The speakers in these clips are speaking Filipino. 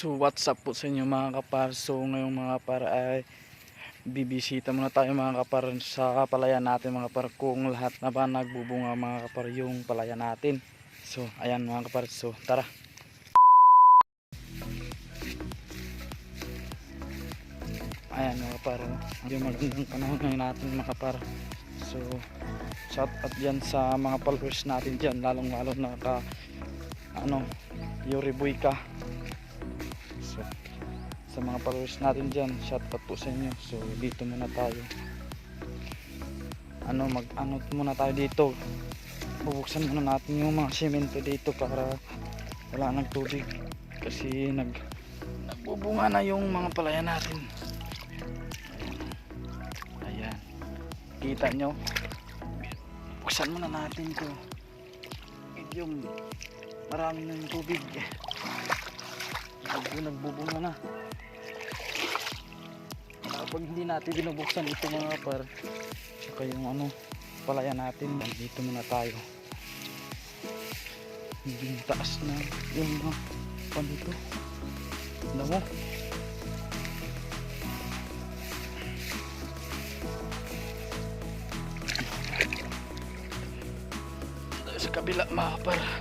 So what's up po sa inyo mga kapar? So ngayong mga kapar ay Bibisita muna tayo mga kapar Sa palayan natin mga kapar Kung lahat na ba nagbubunga mga kapar Yung palayan natin. So ayan mga kapar. So tara. Ayan mga kapar. Yung magandang panahon ngayon natin mga kapar. So shout out yan sa mga followers natin dyan Lalong lalo na ka Ano Yuri Boy ka So, sa mga followers natin dyan, shout out po sa inyo. So, dito muna tayo. Ano, mag ano muna tayo dito. Bubuksan muna natin yung mga semento dito para wala nang tubig. Kasi nag nagbubunga na yung mga palaya natin. Ayan. Kita nyo? Buksan muna natin to. Medyo marami yung tubig. Medyo nagbubunga na. Kapag hindi natin binubuksan ito mga par, saka yung ano, palaya natin, dito muna tayo. Hindi taas na yung mga pan dito. Alam mo? Sa kabila mga par.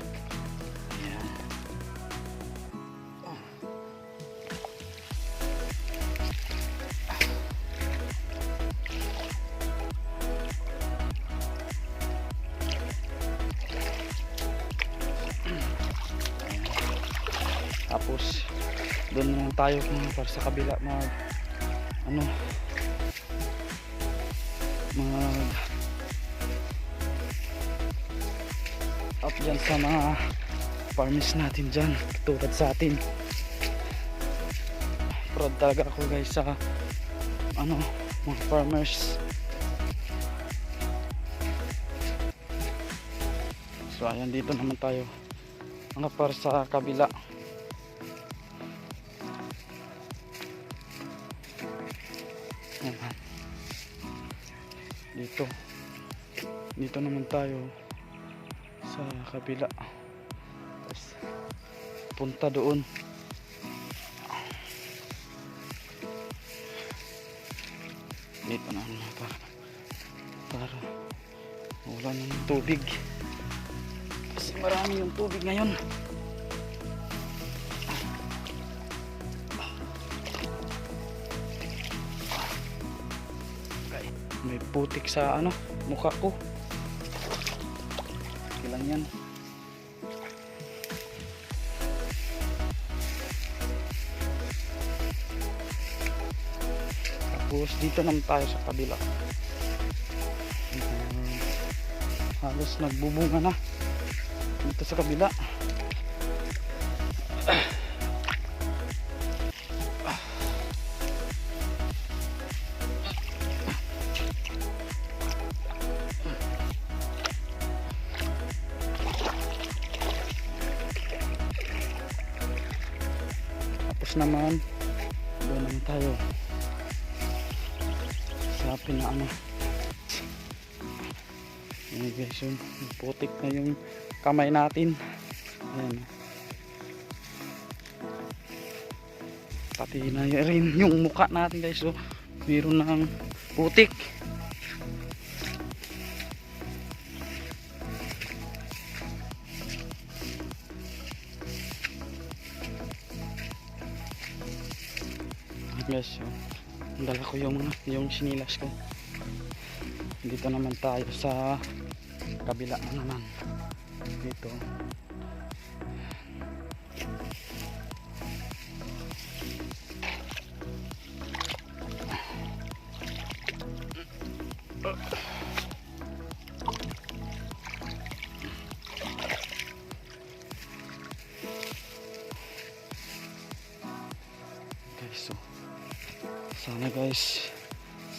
Tapos doon naman tayo mga par sa kabila mag ano mag up dyan sa mga farmers natin dyan tulad sa atin. Proud talaga ako guys sa ano mga farmers. So ayan dito naman tayo. Mga par sa kabila Ayan. Dito. Dito naman tayo sa kabila. Tapos, punta doon. Dito na naman para, para wala ng tubig. Kasi marami yung tubig ngayon. May putik sa ano mukha ko. Ilan yan? Tapos dito naman tayo sa kabila. Halos nagbubunga na. Dito sa kabila Tapos naman, doon naman tayo sa pinaano. Ayan guys, yun. Putik na yung kamay natin. Ayan. Pati na rin yung mukha natin guys. So, meron ng putik. Yes, so, dala ko yung yung sinilas ko. Dito naman tayo sa kabila na naman. Dito. Sana guys.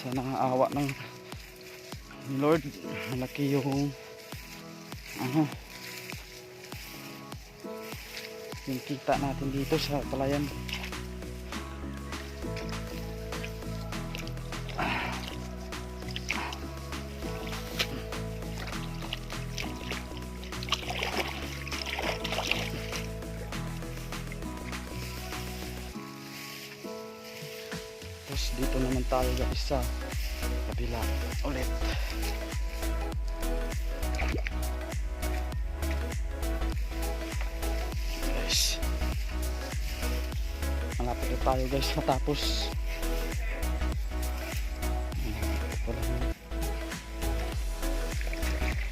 Sana ang awa ng Lord. Malaki yung ano yung kita natin dito sa palayan Tapos dito naman tayo guys sa kabila ulit. Guys. Malapit na tayo guys matapos.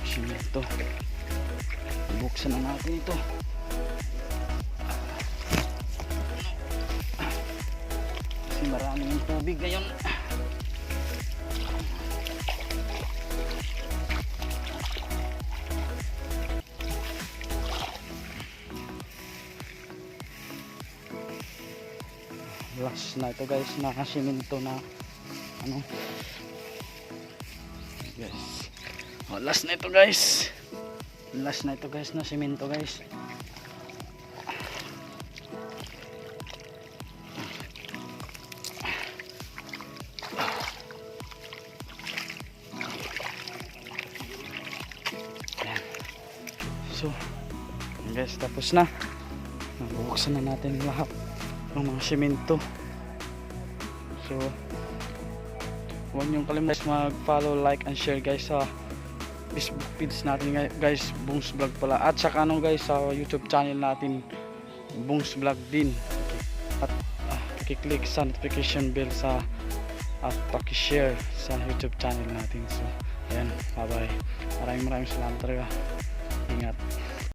Simento. Buksan na natin ito. Kasi maraming tubig. Ngayon. Last na ito guys na simento na ano? Yes. Oh, last na ito guys. Last na ito guys na simento guys so guys tapos na. Nabuksan na natin lahat ng mga simento. So huwag niyong kalimutan mag follow like and share guys sa Facebook feeds natin gu- guys Bungs Vlog pala. At saka ano guys sa YouTube channel natin Bungs Vlog din. At uh, pakiclick sa notification bell sa at pakishare sa YouTube channel natin. So ayan bye bye maraming maraming salamat talaga coming up.